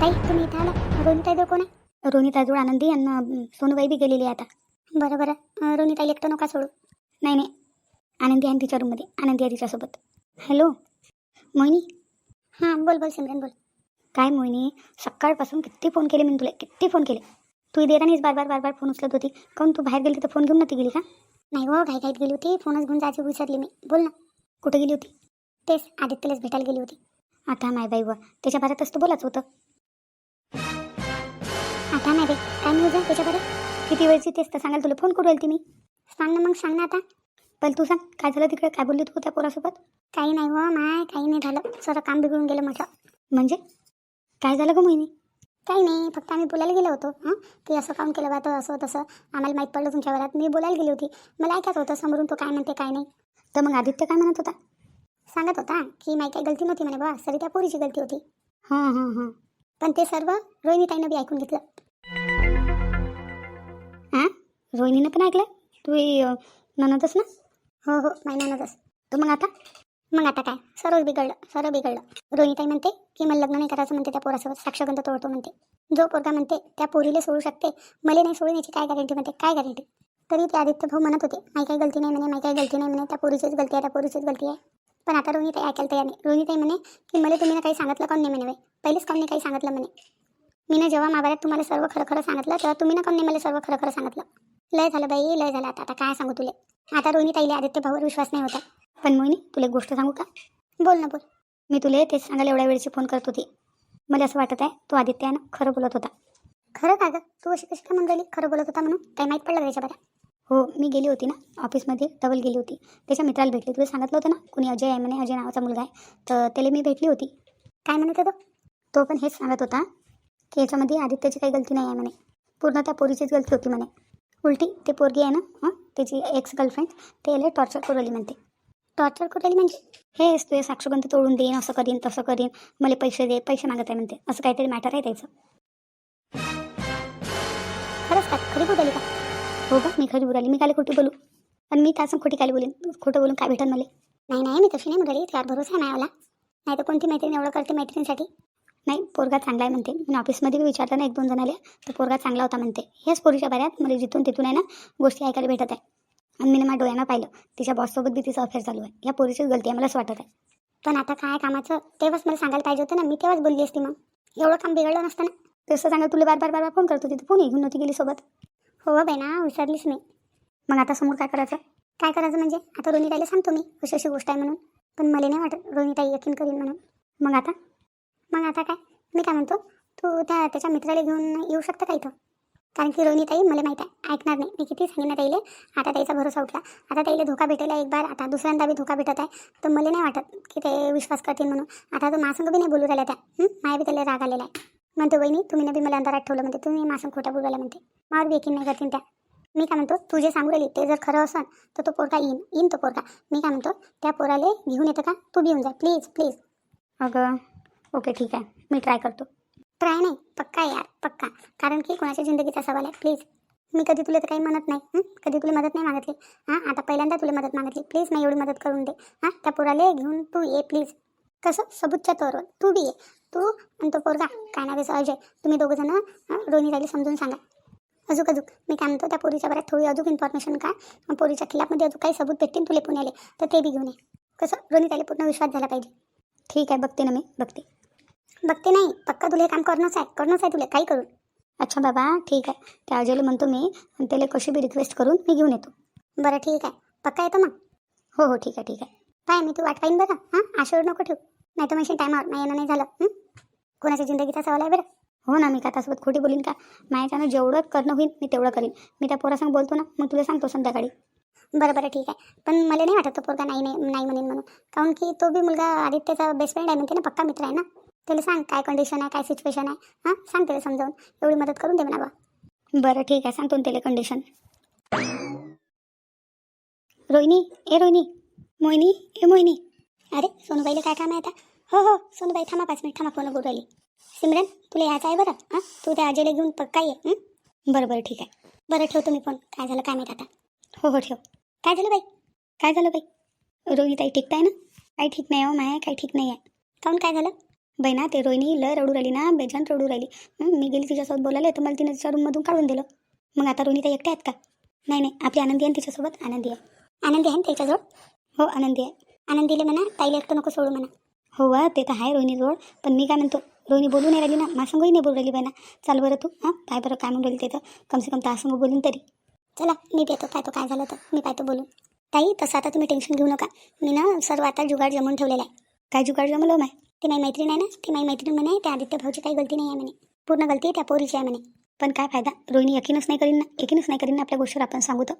ताई तुम्ही इथं आला. रोनिताई कोण आहे? रोनिताजवळ आनंदी आणि सोनूबाई बी गेलेली आहे आता. बरं बरं. अं, रोनिताई एकटं नका सोडू. नाही नाही. आनंदी आहे तिच्या रूममध्ये आनंदी आहे तिच्यासोबत. हॅलो मोहिनी? हां बोल बोल सिमरन बोल. काय मोहिनी? सकाळपासून किती फोन केले मी तुला? किती फोन केले? तू देरानीच बार बार बार बार फोन उचलत होती. काऊन तू बाहेर गेली तर फोन घेऊन नव्हती गेली का? नाही हो घाई घाईत गेली होती. फोनच घेऊन जायची विसरली मी. बोल ना. कुठे गेली होती? तेच आदित्यलाच भेटायला गेली होती. आता माय बाई व त्याच्या बाऱ्यातच तर बोलायचं होतं. नाही बाई काय न्यूज आहे त्याच्याकडे किती वेळची तेच तर सांगाल तुला फोन करू राहिली मी. सांग ना मग सांग ना आता. पहिले तू सांग काय झालं तिकडे? काय बोलली तू त्या पोरासोबत? काही नाही हो माय काही नाही झालं. सर काम बिघडून गेलं म्हटलं. म्हणजे? काय झालं ग मोहिनी? काही नाही फक्त आम्ही बोलायला गेलो होतो. हां? की असं काम केलं बा तर असं तसं. आम्हाला माहीत पडलं तुमच्या घरात. मी बोलायला गेली होती. मला ऐकायचं होतं समोरून तो काय म्हणते काय नाही. तर मग आदित्य काय म्हणत होता? सांगत होता की माही काही गलती नव्हती म्हणे बा. सरी त्या पोरीची गलती होती. हां हां हां. पण ते सर्व रोहिणीताईनं बी ऐकून घेतलं. रोहिणीनं पण ऐकलं तू अं, ननदच ना? हो हो माही ननदच. तर मग आता? मग आता काय? सर्व बिघडलं सर्व बिघडलं. रोहिणीताई म्हणते की मला लग्न नाही करायचं म्हणते त्या पोरासोबत. साक्षगंध तोडतो म्हणते. जो पोरगा म्हणते त्या पोरीला सोडू शकते. मला नाही सोडून याची काय गॅरंटी म्हणते? काय गॅरंटी तरी ते आदित्य भाऊ म्हणत होते माही काही गलती नाही म्हणे माही काही गलती नाही म्हणे त्या पोरीचीच गलती आहे त्या पोरीचीच गलती आहे. पण आता रोहिणीताई ऐकायला तयार नाही. रोहिणीताई म्हणे की मला तुम्ही काही सांगितलं कोण नाही म्हणे पहिलेच कोण नाही काही सांगितलं म्हणे? मी ना जेव्हा माबाऱ्यात तुम्हाला सर्व खरं खरं सांगितलं तेव्हा तुम्ही ना कोण नाही मला सर्व खरं खरं सांगितलं. लय झालं बाई लय झालं आता. आता काय सांगू तुले? आता रोहिणीताईला आदित्य भाऊवर विश्वास नाही होता. पण मोहिनी तुला एक गोष्ट सांगू का? बोल ना बोल. मी तुला तेच सांगायला एवढ्या वेळची फोन करत होती. मला असं वाटत आहे तो आदित्य ना खरं बोलत होता. खरं का गं? तू अशी कशी काय म्हणून खरं बोलत होता म्हणून? काही माहीत पडलं त्याच्या बरं हो मी गेली होती ना. ऑफिसमध्ये डबल गेली होती. त्याच्या मित्राला भेटली. तुला सांगितलं होतं ना कुणी अजय आहे म्हणे अजय नावाचा मुलगा आहे. तर त्याला मी भेटली होती. काय म्हणत होता तो पण हेच सांगत होता की याच्यामध्ये आदित्यची काही गलती नाही आहे म्हणे. पूर्ण त्या पोरीचीच गलती होती म्हणे. उलटी ते पोरगी आहे ना हां त्याची एक्स गर्लफ्रेंड ते याला टॉर्चर करू म्हणते. टॉर्चर करू आली म्हणजे? हे तुझे साक्षगंध तोडून देईन असं करीन तसं करीन मला पैसे दे पैसे मागत आहे म्हणते. असं काहीतरी मॅटर आहे त्याचं. खरंच का खरी बोलाली का? हो का मी खरी बोलाली. मी काय खोटी बोलू? पण मी त्याचं खोटी काय बोलेन. खोटं बोलून काय भेटन मला? नाही नाही मी तशी नाही बोलाली. त्यावर भरोसा आहे मला नाही तर कोणती मैत्रीण एवढं करते मैत्रिणीसाठी? नाही पोरगा चांगला आहे म्हणते. मी ऑफिसमध्ये बी विचारलं ना एक दोन जणाले तर पोरगा चांगला होता म्हणते. ह्याच पोरीच्या बऱ्यात मला जिथून तिथून आहे ना गोष्टी ऐकायला भेटत आहे. आणि मी माझ्या डोळ्यानं पाहिलं. तिच्या बॉससोबत बी तिचं अफेअर चालू आहे. या पोरीचीच गलती आहे मला असं वाटत आहे. पण आता काय कामाचं? तेव्हाच मला सांगायला पाहिजे होतं ना मी तेव्हाच बोलली असती मग. एवढं काम बिघडलं नसतं ना. तसं सांगा तुला बार बार बार बार फोन करत होती तर फोन घेऊन नव्हती गेली सोबत. हो बाई ना विसरलीच मी. मग आता समोर काय करायचं? काय करायचं म्हणजे? आता रोनीताईला सांगतो मी अशी अशी गोष्ट आहे म्हणून. पण मला नाही वाटत रोनीताई यकीन करीन म्हणून. मग आता? मग आता काय? मी काय म्हणतो तू त्या त्याच्या मित्राला घेऊन येऊ शकतं का इथं? कारण की रोहिणीताई मला माहीत आहे ऐकणार नाही. मी किती सांगितलं ताईले आता त्याचा भरोसा उठला. आता ताईला धोका भेटेला एक बार आता दुसऱ्यांदा बी धोका भेटत आहे. तर मला नाही वाटत की ते विश्वास करतील म्हणून. आता तो मासंग बी नाही बोलू राहिला त्या. माया बी त्याला राग आलेला आहे. म्हणतो बहिणी तुम्ही बी मला अंधारात ठेवलं म्हणते. तुम्ही मासंग खोटा बोलू म्हणते. मावर बी एकीन नाही करतील त्या. मी काय म्हणतो तू जे सांगू राहिली ते जर खरं असेल तर तो पोरका येईन. येईन तो पोरगा. मी काय म्हणतो त्या पोराले घेऊन येतं का? तू बी येऊन जा. Please please. अगं ओके ठीक आहे. मी ट्राय करतो. ट्राय नाही पक्का यार पक्का. कारण की कोणाच्या जिंदगीचा सवाल आहे प्लीज मी कधी तुला तर काही म्हणत नाही हं? कधी तुला मदत नाही मागितली? हां? आता पहिल्यांदा तुला मदत मागितली. प्लीज नाही एवढी मदत करून दे. हां? त्या पोराले घेऊन तू ये प्लीज कसं? सबूतच्या तोरवर तू बी ये. तू आणि तो पोरगा. काय नाव आहे? अजय. तुम्ही दोघं जण रोनी राहिली समजून सांगा. अजूक अजूक. मी काय म्हणतो त्या पोरीच्या बऱ्यात थोडी अजून इन्फॉर्मेशन का मग पोरीच्या खिलाफमध्ये अजून काही सबूत भेटतील तुले पुण्याले तर ते बी घेऊन ये. कसं? रोनी त्याला पूर्ण विश्वास झाला पाहिजे. ठीक आहे बघते ना मी. बघते. बघते नाही. पक्का तुला काम करणंच आहे. करणंच आहे तुला. काही करून अच्छा बाबा ठीक आहे. त्या अजयला म्हणतो मी. आणि त्याला कशी बी रिक्वेस्ट करून मी घेऊन येतो. बरं ठीक आहे. पक्का येतो मग? हो हो ठीक आहे ठीक आहे. काय मी तू वाट पाहीन बरं. हां? आशेवर नको ठेवू. नाही तर म्हणशील टायमावर. नाही येणं नाही झालं? कोणाच्या जिंदगीचा सवाल आहे बरं? हो ना मी का त्यासोबत खोटी बोलीन का? माझ्याच्यानं जेवढं करणं होईल मी तेवढं करीन. मी त्या पोरासंग बोलतो ना मग तुला सांगतो संध्याकाळी. बरं बरं ठीक आहे. पण मला नाही वाटत तो पोरगा नाही नाही नाही म्हणेन म्हणून. काऊन की तो बी मुलगा आदित्यचा बेस्ट फ्रेंड आहे म्हणते ना पक्का मित्र आहे ना? त्याला सांग काय कंडिशन आहे काय सिच्युएशन आहे. हां सांग त्याला समजावून. एवढी मदत करून दे म्हणा बा बरं ठीक आहे. सांगतो ना त्याला कंडिशन रोहिणी ए रोहिणी. मोहिनी ए मोहिनी. अरे सोनूबाईला काय काम आहे आता? हो हो सोनूबाई थांबा पाच मिनिट थांबा फोन बोलू राहिली सिमरन तुला यायचं आहे बरं? हां तू त्या अजयला घेऊन पक्का ये हं? बरं बरं ठीक आहे. बरं ठेवतो मी फोन काय झालं काय माहीत आता? हो हो ठेव. काय झालं बाई? काय झालं बाई? रोहिताई ठीक आहे ना? काही ठीक नाही हो माया काही ठीक नाही आहे. काऊन काय झालं? बहिणा ते रोहिणी लय रडू राहिली ना बेजान रडू राहिली. मी गेली तिच्यासोबत बोलायला तर मला तिने तिच्या रूममधून काढून दिलं. मग आता रोहिणी त्या एकट्या आहेत का? नाही नाही आपली आनंदी आहे तिच्यासोबत? आनंदी आहे. आनंदी आहे ना त्याच्याजवळ? हो आनंदी आहे. आनंदीले म्हणा ताईला एकटं नको सोडू म्हणा. हो वा ते तर आहे रोहिणीजवळ पण मी काय म्हणतो रोहिणी बोलू नाही राहिली ना मासंगही नाही बोलू राहिली बहिणा. चाल बरं तू हां काय बरं काय म्हणून राहिली ते तर. कमसे कम तासंग बोलून तरी. चला मी देतो पाहतो काय झालं तर. मी पाहतो बोलून. ताई तसं आता तुम्ही टेन्शन घेऊ नका. मी ना सर्व आता जुगाड जमून ठेवलेला आहे. काय जुगाड जमलो माय? ती माझी मैत्रीण आहे ना? ती माझी मैत्रीण म्हणे त्या आदित्य भाऊची काही गलती नाही आहे म्हणे. पूर्ण गलती त्या पोरीची आहे म्हणे. पण काय फायदा? रोहिणी यकीनच नाही करीन ना. यकीनच नाही करीन ना आपल्या गोष्टीवर आपण सांगू तर.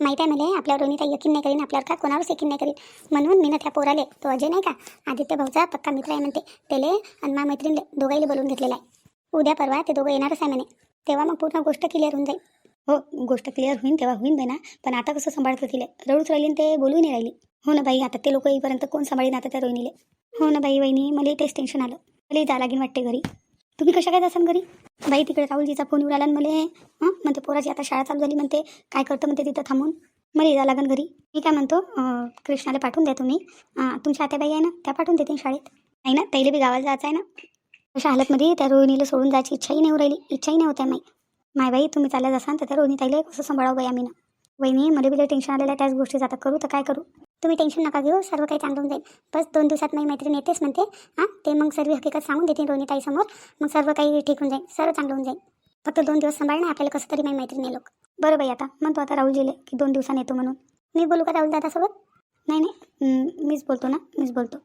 माहीत आहे मला आपल्या रोहिणी काही यकीन नाही करीन आपल्यावर का कोणावरच यकीन नाही करीन. म्हणून मी ना त्या पोराले तो अजय नाही का? आदित्य भाऊचा पक्का मित्र आहे म्हणते. त्याले आणि मा मैत्रिणीले दोघाईले बोलून घेतलेला आहे. उद्या परवा ते दोघं येणारच आहे म्हणे. तेव्हा मग पूर्ण गोष्ट क्लिअर होऊन जाईल. हो गोष्ट क्लिअर होईन तेव्हा होईन बाई ना पण आता कसं सांभाळतं तिला रडूच राहिली ते बोलू नाही राहिली. हो ना बाई आता ते लोक येईपर्यंत कोण सांभाळीन आता त्या रोहिणीले? हो ना बाई वहिनी मला तेच टेन्शन आलं. मला जा लागेल वाटते घरी. तुम्ही कशा काय जासान घरी? बाई तिकडे राहुलजीचा फोन येऊन आला आणि मला. हां? म्हणते पोराची आता शाळा चालू झाली म्हणते. काय करतं? म्हणते तिथं थांबून. मला जा लागेल घरी. मी काय म्हणतो कृष्णाला पाठवून द्या तुम्ही. तुमच्या तुमच्या आत्याबाई आहे ना त्या पाठवून देते शाळेत. नाही ना त्याला बी गावाला जायचं आहे ना. अशा हालतमध्ये त्या रोहिणीला सोडून जायची इच्छाही नाही राहिली. इच्छाही नाही होत्या माई. माय बाई तुम्ही चालत असाल तर त्या रोहिणी ताईला कसं सांभाळावं बाई आम्ही ना? वहिनी मला बी टेन्शन आलेलं आहे त्याच गोष्टीचा आता करू तर काय करू? तुम्ही टेन्शन नका घेऊ सर्व काही चांगलं होऊन जाईल. बस दोन दिवसात माझी मैत्रीण येतेच म्हणते हां? ते मग सर्व हकीकत सांगून देतील रोहिणी ताईसमोर मग सर्व काही ठीक होऊन जाईल सर्व चांगलं होऊन जाईल. फक्त दोन दिवस सांभाळ ना आपल्याला कसं तरी माझी मैत्रीण लोक. बरं बाई आता म्हणतो आता राहुलजीले की दोन दिवसांनी येतो म्हणून. मी बोलू का राहुल दादासोबत? नाही नाही. मीच बोलतो ना मीच बोलतो.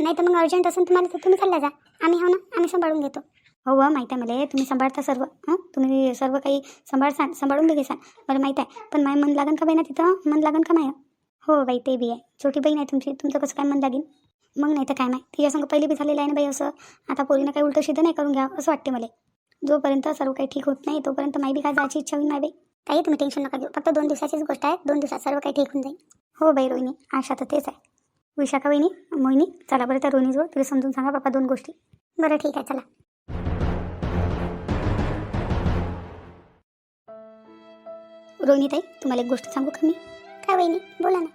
नाही तर मग अर्जंट असेल तुम्हाला तर तुम्ही चालला जा. आम्ही हो ना आम्ही सांभाळून घेतो. हो व माहीत आहे मला तुम्ही सांभाळता सर्व हां? तुम्ही सर्व काही सांभाळसान सांभाळून बी घेसान. मला माहीत आहे पण माय मन लागन का बाई ना तिथं? मन लागन का माय? हो बाई ते बी आहे. छोटी बहीण आहे तुमची तुमचं कसं काय मन लागेल मग नाही तर काय नाही. तिच्यासंग पहिले बी झालेलं आहे ना बाई असं. आता पोरीनं काही उलटं शिद्ध नाही करून घ्या असं वाटते मला. जोपर्यंत सर्व काही ठीक होत नाही तोपर्यंत माय बी काय जायची इच्छा होईल माय बाई. काही तुम्ही टेन्शन नका घेऊ. फक्त दोन दिवसाचीच गोष्ट आहे. दोन दिवसात सर्व काही ठीक होऊन जाईल. हो बाई रोहिणी आशा तर तेच आहे. विशाखा वहिनी मोहिनी चला बरं त्या रोहिणीजवळ तुला समजून सांगा पप्पा दोन गोष्टी. बरं ठीक आहे चला. रोहिणीताई तुम्हाला एक गोष्ट सांगू का मी? काय वहिनी? बोला ना.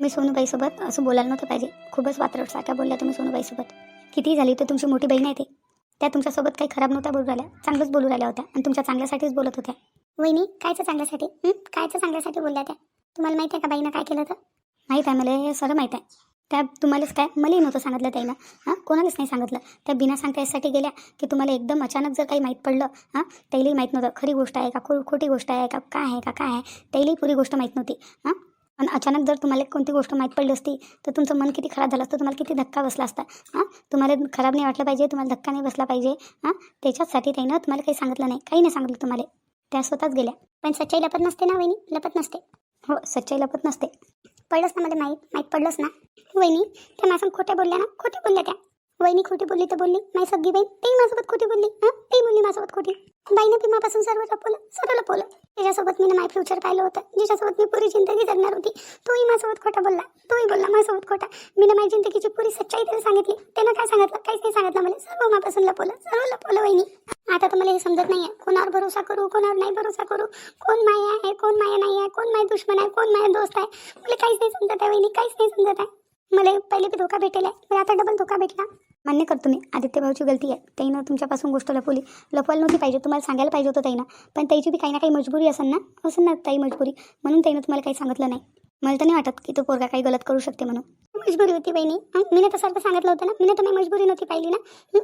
मी सोनूबाईसोबत असं बोलायला नव्हतं पाहिजे. खूपच वात्रटसारख्या बोलल्या तुम्ही सोनूबाईसोबत. किती झाली तर तुमची मोठी बहीण आहे ते. त्या तुमच्यासोबत काही खराब नव्हत्या बोलू राहिल्या. चांगलंच बोलू राहिल्या होत्या आणि तुमच्या चांगल्यासाठीच बोलत होत्या. वहिनी कायचं चांगल्यासाठी? कायचं चांगल्यासाठी बोलल्या त्या? तुम्हाला माहिती आहे का बाईनं काय केलं तर माहीत आहे मला हे सगळं माहीत आहे. त्या तुम्हालाच काय? मलाही नव्हतं सांगितलं त्याईनं. हां? कोणालाच नाही सांगितलं. त्या बिना सांगता यासाठी गेल्या की तुम्हाला एकदम अचानक जर काही माहीत पडलं हां? त्यालाही माहीत नव्हतं. खरी गोष्ट आहे का? खो खोटी गोष्ट आहे का? काय आहे का? काय आहे? त्यालाही पुरी गोष्ट माहीत नव्हती. हां? आणि अचानक जर तुम्हाला कोणती गोष्ट माहीत पडली असती तर तुमचं मन किती खराब झालं असतं तुम्हाला किती धक्का बसला असता हां? तुम्हाला खराब नाही वाटलं पाहिजे तुम्हाला धक्का नाही बसला पाहिजे हां? त्याच्याचसाठी त्यानं तुम्हाला काही सांगितलं नाही काही नाही सांगितलं तुम्हाला. त्या स्वतःच गेल्या. पण सच्चाई लपत नसते ना वहिनी? लपत नसते. हो सच्चाई लपत नसते. पडलंच ना मला माहीत माहीत पडलंच ना. वहिनी त्या माझ्या खोट्या बोलल्या ना खोट्या बोलल्या त्या. वहिनी खोटी बोलली तर बोलली. माझी सगळी बहीण ते माझ्यासोबत खोटी बोलली. हां? तेही बोलली माझ्यासोबत खोटी. बाईनं पिमापासून सर्व लपवलं सर्व लपवलं त्याच्यासोबत मी माय फ्युचर पाहिलं होतं जिच्यासोबत मी पुरी जिंदगी जगणार होती तोही माझ्यासोबत खोटा बोलला. तोही बोलला माझ्यासोबत खोटा. मी माझी जिंदगीची पुरी सच्चाई त्याला सांगितली. त्यानं काय सांगितलं? काहीच नाही सांगितलं मला. सर्व मापासून लपवलं सर्व लपवलं वहिनी. आता तर मला हे समजत नाही आहे कोणावर भरोसा करू कोणावर नाही भरोसा करू? कोण माया आहे कोण माया नाही आहे? कोण माय दुश्मन आहे कोण माया दोस्त आहे? मला काहीच नाही समजत आहे वहिनी काहीच नाही समजत आहे. मला पहिले बी धोका भेटेल आहे मला आता डबल धोका भेटला. मान्य करतो मी. आदित्य भाऊची गलती आहे. त्याईनं तुमच्यापासून गोष्ट लपवली. लपवायला नव्हती पाहिजे. तुम्हाला सांगायला पाहिजे होतं ताईनं. पण त्याची बी काही ना काही मजबुरी असेल ना? असेल ना ताई मजबुरी. म्हणून ताईनं तुम्हाला काही सांगितलं नाही. मला तर नाही वाटत की तो पोरगा काही गलत करू शकते म्हणून. मजबुरी होती बहिणी. मी तर सारखं सांगितलं होतं ना? मी तर मजबुरी नव्हती पाहिली ना?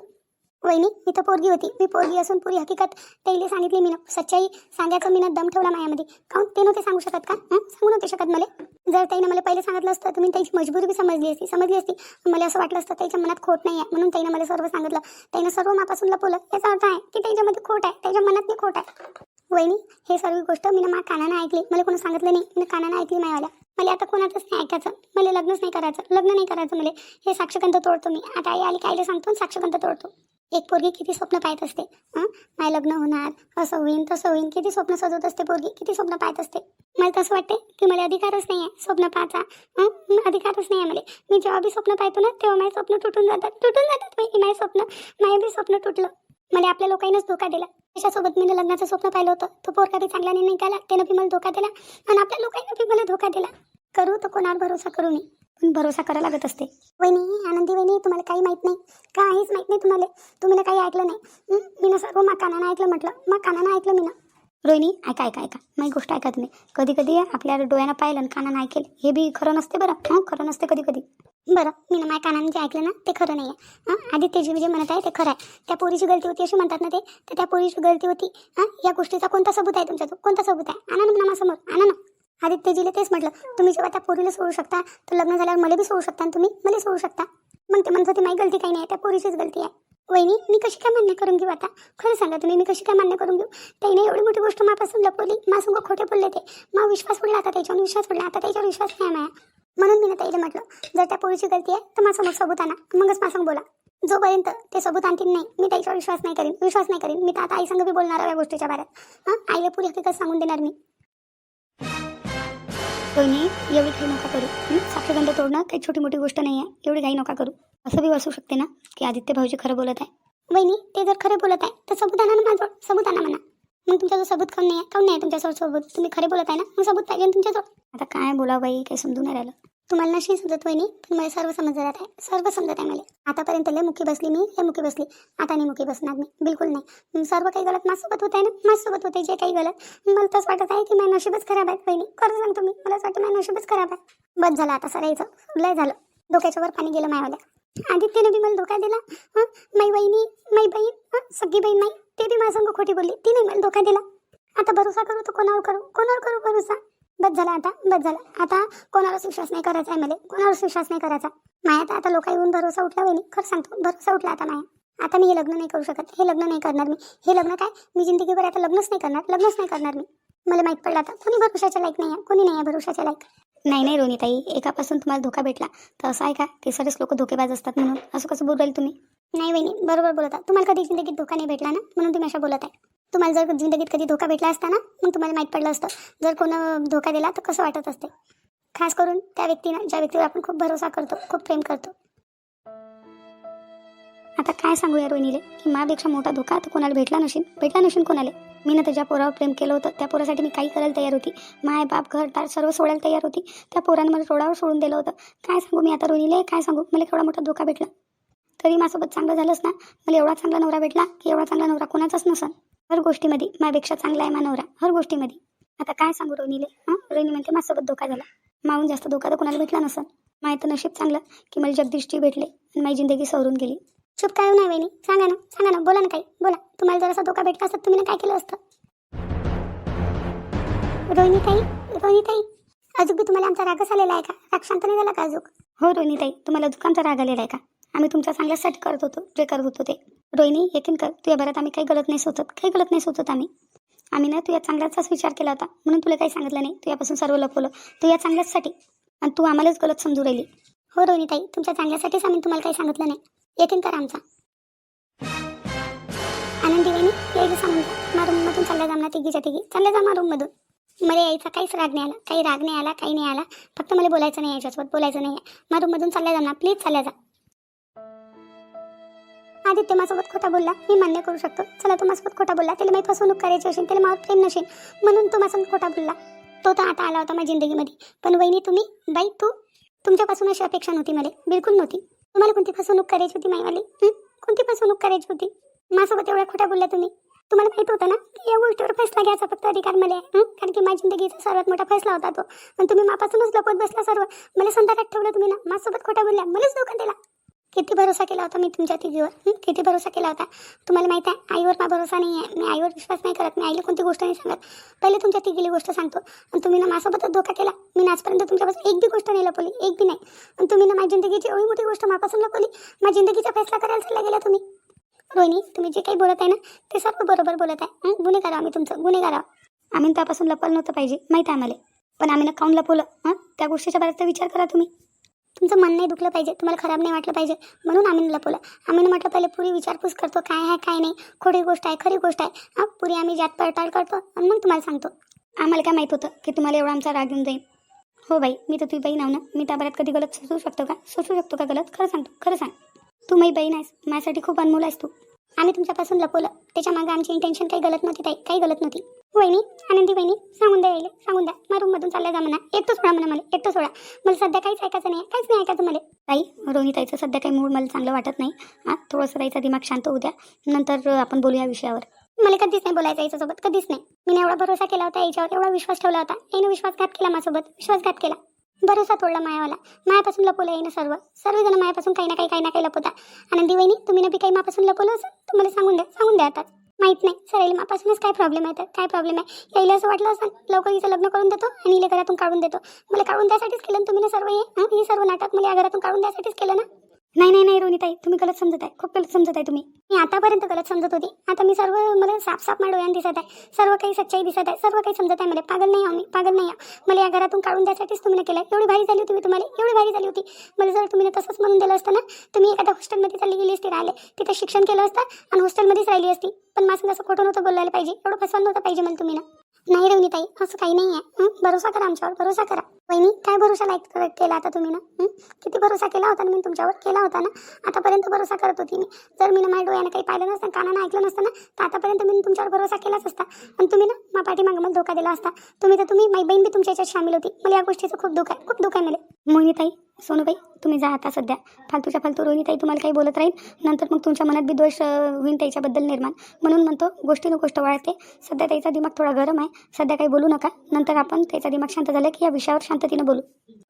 वहिनी मी तर पोरगी होती. मी पोरगी असून पुरी हकीकत त्याला सांगितली मी सच्चाई सांगायचं मी दम ठेवला मायामध्ये. काऊन? ते नव्हते सांगू शकत का? सांगू नव्हते शकत मला? जर त्यानं मला पहिले सांगितलं असतं तर मी त्याची मजबुरी बी समजली असती समजली असती. मला असं वाटलं असतं त्याच्या मनात खोट नाही आहे म्हणून त्यानं मला सर्व सांगितलं. त्यानं सर्व मापासून लपवलं. याचा अर्थ आहे की त्याच्यामध्ये खोट आहे. त्याच्या मनात नाही खोट आहे. वहिनी हे सर्व गोष्ट मी मा कानानं ऐकली. मला कोणी सांगितलं नाही. मी कानानं ऐकली मायावाल्या. मला आता कोणाचंच नाही ऐकायचं. मला लग्नच नाही करायचं. लग्न नाही करायचं मला. हे साक्षगंध तोडतो मी. आता आई आली कायला सांगतो साक्षगंध तोडतो. एक पोरगी किती स्वप्न पाहत असते माय लग्न होणार असं होईन तसं होईन किती स्वप्न सजवत असते पोरगी किती स्वप्न पाहत असते. मला तसं वाटते की मला अधिकारच नाही आहे स्वप्न पाहायचा अधिकारच नाही आहे मला. मी जेव्हा बी स्वप्न पाहतो ना तेव्हा माझे स्वप्न तुटून जातात तुटून जातात माझे स्वप्न. माझे बी स्वप्न तुटलं. मला आपल्या लोकांनीच धोका दिला. त्याच्यासोबत मी लग्नाचं स्वप्न पाहिलं होतं. तो पोरका बी चांगला नाही निघाला त्यानं बी मला धोका दिला. आणि आपल्या लोकांनी बी मला धोका दिला. करू तर कोणावर भरोसा करू मी. पण भरोसा करावा लागत असते. वहिनी आनंदी वहिनी तुम्हाला काही माहीत नाही. काहीच माहीत नाही तुम्हाला. तुम्ही काही ऐकलं नाही. मी ना सर्व मग कानानं ऐकलं म्हटलं. मग कानानं ऐकलं मी ना. रोहिणी ऐका ऐका ऐका. माझी गोष्ट ऐका तुम्ही. कधी कधी आपल्या डोळ्यानं पाहिलं आणि कानानं ऐकेल. हे बी खरं नसते बरं. हां? खरं नसते कधी कधी बरं मी ना माझ्या कानानं जे ऐकलं ना ते खरं नाही आहे हां? आदित्य जे जे म्हणत आहे ते खरं आहे. त्या पोरीची गलती होती अशी म्हणतात ना ते. तर त्या पोरीची गलती होती. हां? या गोष्टीचा कोणता सबूत आहे तुमच्या कोणता सबूत आहे? आणा ना समोर आणा ना. आदित्यजीला तेच म्हटलं तुम्ही जेव्हा त्या पोरीला सोडू शकता तर लग्न झाल्यावर मला बी सोडू शकता आणि तुम्ही मला सोडू शकता. मग ते म्हणत होते माझी गलती काही नाही त्या पोरीचीच गलती आहे. वहिनी मी कशी काय मान्य करून घेऊ आता? खरं सांगा तुम्ही मी कशी काय मान्य करून घेऊ? त्याने एवढी मोठी गोष्ट मापासून लपवली मासंग खोटे बोलले ते. मग विश्वास उडला आता त्याच्यावर विश्वास उडला आता त्याच्यावर विश्वास नाही माया म्हणून मी ना ताईला म्हटलं जर त्या पोरीची गलती आहे तर माझ्यासमोर सबूत आणा मगच मासंग बोला. जोपर्यंत ते सबूत आणतील नाही मी त्याच्यावर विश्वास नाही करीन विश्वास नाही करीन. मी तर आता आई संग बी बोलणार या गोष्टीच्या बाऱ्यात हां? आईला पुरी हकीकत सांगून देणार मी. वहिनी एवढी काही नका करू. हं? साखरगंध तोडणं काही छोटी मोठी गोष्ट नाही आहे एवढी काही नका करू. असं बी असू शकते ना की आदित्य भाऊजी खरं बोलत आहे. वहिनी ते जर खरं बोलत आहे तर सबूत आणा ना माझं सबूत आणा म्हणा. मग तुमच्याजवळ सबूत काऊन नाही आहे काऊन नाही आहे तुमच्याजवळ सबूत? तुम्ही खरे बोलत आहे ना? मग सबूत पाहिजे तुमच्याजवळ? आता काय बोला बाई? काही समजून नाही राहिलं. तुम्हाला नशी समजत वहिनी पण मला सर्व समजत आहे सर्व समजत आहे मला. आतापर्यंत लय मुखी बसली मी लय मुखी बसली. आता नाही मुखी बसणार मी बिलकुल नाही. सर्व काही गलत माझ्यासोबत होत आहे ना? माझ्यासोबत होते जे काही गलत. मला तसं वाटत आहे की माझ्या नशीबच खराब आहे वहिनी. खरं सांगतो मी मला वाटतं माझ्या नशीबच खराब आहे. बस झालं आता सरायचं. लय झालं. डोक्याच्या वर पाणी गेलं मायावाल्या. आदित्यने बी मला धोका दिला. हां? माई वहिनी माई बहीण हां? सगळी बहीण नाही ते बी माझ्या संग खोटी बोलली. तिने मला धोका दिला. आता भरोसा करू तर कोणावर करू? कोणावर करू भरोसा? बस झाला आता बस झालं. आता कोणावरच विश्वास नाही करायचा आहे मला कोणावरच विश्वास नाही करायचा. माया तर आता लोक येऊन भरोसा उठला वहिनी. खरं सांगतो भरोसा उठला आता माया. आता मी हे लग्न नाही करू शकत. हे लग्न नाही करणार मी. हे लग्न काय? मी जिंदगीभर आता लग्नच नाही करणार. लग्नच नाही करणार मी. मला माहीत पडलं आता. कोणी भरोशाच्या लायक नाही आहे कोणी नाही आहे भरोशाच्या लायक. नाही नाही रोनीताई. एकापासून तुम्हाला धोका भेटला. तर असं आहे का? ते सगळेच लोक धोकेबाज असतात म्हणून. असं कसं बोलाल तुम्ही? नाही वहिनी बरोबर बोलत तुम्हाला कधी जिंदगीत धोका नाही भेटला ना? म्हणून तुम्ही अशा बोलत आहे. तुम्हाला जर जिंदगीत कधी धोका भेटला असता ना मग तुम्हाला माहीत पडलं असतं. जर कोण धोका दिला तर कसं वाटत असते? खास करून त्या व्यक्तीनं ज्या व्यक्तीवर आपण खूप भरोसा करतो खूप प्रेम करतो. आता काय सांगू या रोहिणीले की माझ्यापेक्षा मोठा धोका तर कोणाला भेटला नशील भेटला नशील कोणाला? मी ना त्याच्या पोरावर प्रेम केलं होतं त्या पोरासाठी मी काही करायला तयार होती. माय बाप घरदार सर्व सोडायला तयार होती. त्या पोरानं मला रोडावर सोडून दिलं होतं. काय सांगू मी आता रोहिणीले? काय सांगू? मला केवढा मोठा धोका भेटला. तरी माझ्यासोबत चांगलं झालंच ना? मला एवढा चांगला नवरा भेटला की एवढा चांगला नवरा कोणाचाच नसन. हर गोष्टीमध्ये माझ्यापेक्षा चांगला आहे मानवरा. हर गोष्टीमध्ये. आता काय सांगू रोहिणीले? हां? रोहिणी म्हणते माझ्यासोबत धोका झाला. माहून जास्त धोका तर कोणाला भेटला नसन माहीत तर नशीब चांगलं की मला जगदीशची भेटले आणि माझी जिंदगी सवरून गेली. चुप काय हो नाही वहिनी? सांगा ना सांगा ना. बोला ना काही. बोला. तुम्हाला जर असा धोका भेटला असता तुम्ही ना काय केलं असतं? रोहिणीताई रोहिणीताई. अजून बी तुम्हाला आमचा रागच आलेला आहे का? राग शांत नाही झाला का अजून? हो रोहिणीताई तुम्हाला अजून आमचा राग आलेला आहे का? आम्ही तुमच्या चांगल्यासाठी करत होतो जे करत होतो ते. रोहिणी येतील कर. तुझ्या बऱ्यात आम्ही काही गलत नाही सोचत काही गलत नाही सोचत आम्ही. आम्ही ना तुझ्या चांगल्याचाच विचार केला होता. म्हणून तुला काही सांगितलं नाही. तुझ्यापासून सर्व लपवलं. तू या चांगल्याचसाठी. आणि तू आम्हालाच गलत समजू राहिली. हो रोहिणी ताई तुमच्या चांगल्यासाठीच आम्ही तुम्हाला काही सांगितलं नाही. येतील कर आमचा. आनंदी वहिनी यायचं सांगून मा रूममधून चालल्या जा ना तिघीच्या तिघी. चालल्या जा मा रूममधून मला यायचा काहीच राग नाही आला. काही राग नाही आला काही नाही आला. फक्त मला बोलायचं नाही याच्यासोबत. बोलायचं नाही मा रूममधून चालल्या जा ना प्लीज चालल्या जा. आदित्य माझ्यासोबत खोटा बोलला. मी मान्य करू शकतो. चला तो माझ्यासोबत खोटा बोलला. त्याला माहीत फसवणूक करायची असेल त्याला माझं प्रेम नसेल म्हणून तो माझ्यासोबत खोटा बोलला. तो तर आता आला होता माझ्या जिंदगीमध्ये. पण वहिनी तुम्ही बाई तू तुमच्यापासून अशी अपेक्षा नव्हती मला. बिलकुल नव्हती. तुम्हाला कोणती फसवणूक करायची होती माईवाली? कोणती फसवणूक करायची होती? माझ्यासोबत एवढ्या खोटा बोलला तुम्ही. तुम्हाला माहीत होतं ना? की या गोष्टीवर फैसला घ्यायचा फक्त अधिकार मला. आहे कारण की माझ्या जिंदगीचा सर्वात मोठा फैसला होता तो. आणि तुम्ही मापासूनच लपवत बसला सर्व. मला संध्याकाळ ठेवलं तुम्ही ना? माझ्यासोबत खोटा बोलल्या. मलाच धोका दिला. किती भरोसा केला होता मी तुमच्या तिघीवर? किती भरोसा केला होता? तुम्हाला माहिती आहे आईवर मा भरोसा नाही आहे मी आईवर विश्वास नाही करत. मी आईला कोणती गोष्ट नाही सांगत. पहिले तुमच्या तिघीली गोष्ट सांगतो. आणि तुम्ही ना माझ्यासोबतच धोका केला. मी आजपर्यंत तुमच्यापासून एक बी गोष्ट नाही लपवली. एक बी नाही. आणि तुम्ही ना माझ्या जिंदगीची एवढी मोठी गोष्ट मापासून लपवली. माझ्या जिंदगीचा फैसला करायला चालला गेला तुम्ही. रोहिणी तुम्ही जे काही बोलत आहे ना ते सर्व बरोबर बोलत आहे. गुन्हेगार आम्ही तुमचं. गुन्हेगार आम्ही त्यापासून लपवलं नव्हतं पाहिजे. माहिती आहे आम्हाला. पण आम्ही ना काऊन लपवलं? हां? त्या गोष्टीच्या बाबतीत विचार करा तुम्ही. तुमचं मन नाही दुखलं पाहिजे तुम्हाला खराब नाही वाटलं पाहिजे म्हणून आम्ही लपवलं. आम्ही म्हटलं पहिले पुरी विचारपूस करतो काय आहे काय नाही खोटी गोष्ट आहे खरी गोष्ट आहे. हां पुरी आम्ही जात पडताळ करतो आणि मग तुम्हाला सांगतो. आम्हाला काय माहीत होतं की तुम्हाला एवढा आमचा राग येऊन जाईल? हो बाई मी तर तुझी बहीण नाव ना मी त्या कधी गलत सोचू शकतो का? सोचू शकतो का गलत? खरं सांगतो खरं सांग. तू माझी बहीण आहेस माझ्यासाठी खूप अनमोल आहेस तू. आम्ही तुमच्यापासून लपवलं त्याच्यामागे आमची इंटेन्शन काही गलत नव्हती ताई काही गलत नव्हती. वहिनी आनंदी वहिनी सांगून द्या यायला सांगून द्या. मग रूममधून चालल्या जा म्हणा. एकटं सोडा म्हणा मला एकटं सोडा. मला सध्या काहीच ऐकायचं नाही काहीच नाही ऐकायचं मला. ताई रोहिताईचं सध्या काही मूड मला चांगलं वाटत नाही. हां थोडंसं ताईचा दिमाग शांत होऊ द्या. नंतर आपण बोलू या विषयावर. मला कधीच नाही बोलायचं याच्यासोबत कधीच नाही. मी एवढा भरोसा केला होता याच्यावर एवढा विश्वास ठेवला होता. याने विश्वासघात केला माझ्यासोबत विश्वासघात केला. भरोसा तोडला मायावाला. मायापासून लपवलं येईन सर्व. सर्वजण मायापासून काही ना काही काही ना काही लपवता आनंदी वहिनी तुम्ही ना बी काही मापासून लपवलं असं तर मला सांगून द्या सांगून द्या आता. माहीत नाही. सर याला मापासूनच काय प्रॉब्लेम आहे तर? काय प्रॉब्लेम आहे? यायला असं वाटलं असं लवकर हिचं लग्न करून देतो आणि हिला घरातून काढून देतो. मला काढून द्यासाठीच केलं ना तुम्ही ना सर्व हे? हे? सर्व नाटक मला या घरातून काढून द्यासाठीच केलं ना? नाही नाही नाही रोनिताई तुम्ही गलत समजत आहे. खूप गलत समजत आहे तुम्ही. मी आतापर्यंत गलत समजत होती. आता मी सर्व मला साफ साफ माझ्या दिसत आहे. सर्व काही सच्चाई दिसत आहे. सर्व काही समजत आहे मला. पागल नाही आम्ही मी. पागल नाही आहो. मला या घरातून काढून द्यासाठीच तुम्ही केलं एवढी भारी झाली होती मी तुम्हाला. एवढी भारी झाली होती. मला जर तुम्ही तसंच म्हणून दिलं असतं ना तुम्ही एखाद्या हॉस्टेलमध्ये चालली गेली असती राहिले तिथं शिक्षण केलं असतं आणि हॉस्टेलमध्येच राहिली असती. पण माझं असं खोटं नव्हतं बोलायला पाहिजे. एवढं फसवलं नव्हतं पाहिजे मला तुम्ही ना. नाही रवनीताई असं काही नाही आहे. भरोसा करा आमच्यावर. भरोसा करा. वहिनी काय भरोसा लाईक केला आता तुम्ही ना? किती भरोसा केला होता ना मी तुमच्यावर? केला होता ना? आतापर्यंत भरोसा करत होती मी. जर मी ना माझ्या डोळ्यानं काही पाहिलं नसतं कानानं ऐकलं नसतं ना तर आतापर्यंत मी तुमच्यावर भरोसा केलाच असता. आणि तुम्ही ना मा पाठीमागं मला धोका दिला असता. तुम्ही तर तुम्ही माझी बहीण बी तुमच्या याच्यात सामील होती. मला या गोष्टीचं खूप दुःख आहे. खूप दुःख आहे मला. मोहिनीताई सोनूबाई तुम्ही जा आता सध्या. फालतूच्या फालतू रोहिणीताई तुम्हाला काही बोलत राहील नंतर मग तुमच्या मनात बी दोष होईल त्याच्याबद्दल निर्माण. म्हणून म्हणतो गोष्टीनं गोष्ट वाढते. सध्या त्याचा दिमाग थोडा गरम आहे. सध्या काही बोलू नका. नंतर आपण त्याचा दिमाग शांत झाला की या विषयावर शांत शांततेनं बोलू.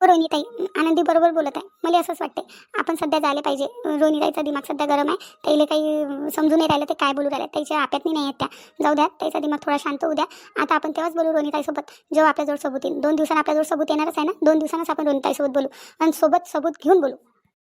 हो, रोहिणीताई आनंदी बरोबर बोलत आहे. मला असंच वाटते आपण सध्या जायला पाहिजे. रोहिणीताईचा दिमाग सध्या गरम आहे. त्याला काही समजून नाही राहिलं ते काय बोलू राहिलं त्याच्या आप्यातनी नाही आहेत त्या. जाऊ द्या त्याचा दिमाग थोडा शांत होऊ द्या. आता आपण तेव्हाच बोलू रोहिणीताईसोबत जेव्हा आपल्याजवळ सबूत येईल. दोन दिवसांना आपल्याजवळ सबूत येणारच आहे ना? दोन दिवसांनाच आपण रोहिणीताईसोबत बोलू. आणि सोबत सबूत घेऊन बोलू.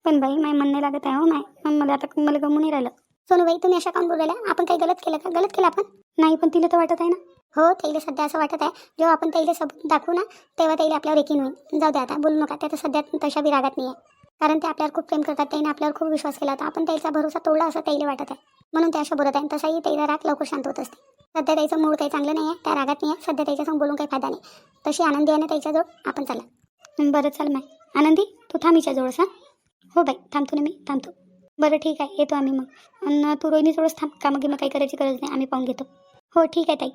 पण बाई माय म्हणणे लागत आहे हो माय. मला आता मला गमून नाही राहिलं. सोनूबाई तुम्ही अशा काम बोलायला आपण काही गलत केलं का? गलत केलं आपण? नाही पण तिला तर वाटत आहे ना. हो त्याला सध्या असं वाटत आहे जेव्हा आपण त्याला सबूत दाखवू ना तेव्हा त्याला आपल्यावर एकीन होईल. जाऊ द्या आता बोलू नका त्या तर सध्या तशा बी रागात नाही आहे कारण ते आपल्यावर खूप प्रेम करतात त्याने आपल्यावर खूप विश्वास केला होता. आपण त्याचा भरोसा तोडला असं त्याला वाटत आहे. म्हणून त्या अशा बोलत आहे. तसाही त्याला राग लवकर शांत होत असते. सध्या त्याचं मूळ काही चांगलं नाही आहे त्या रागात नाही आहे सध्या त्याच्यासमोर बोलून काही फायदा नाही. तशी आनंदी आहे ना त्याच्याजवळ आपण चला. बरं चल माय आनंदी तू थांबीच्या जवळच हां? हो बाई थांबतो ना मी थांबतो बरं ठीक आहे येतो आम्ही मग. आणि तू रोहिणीजवळच थांब कामं मग काही करायची गरज नाही आम्ही पाहून घेतो. हो ठीक आहे ताई.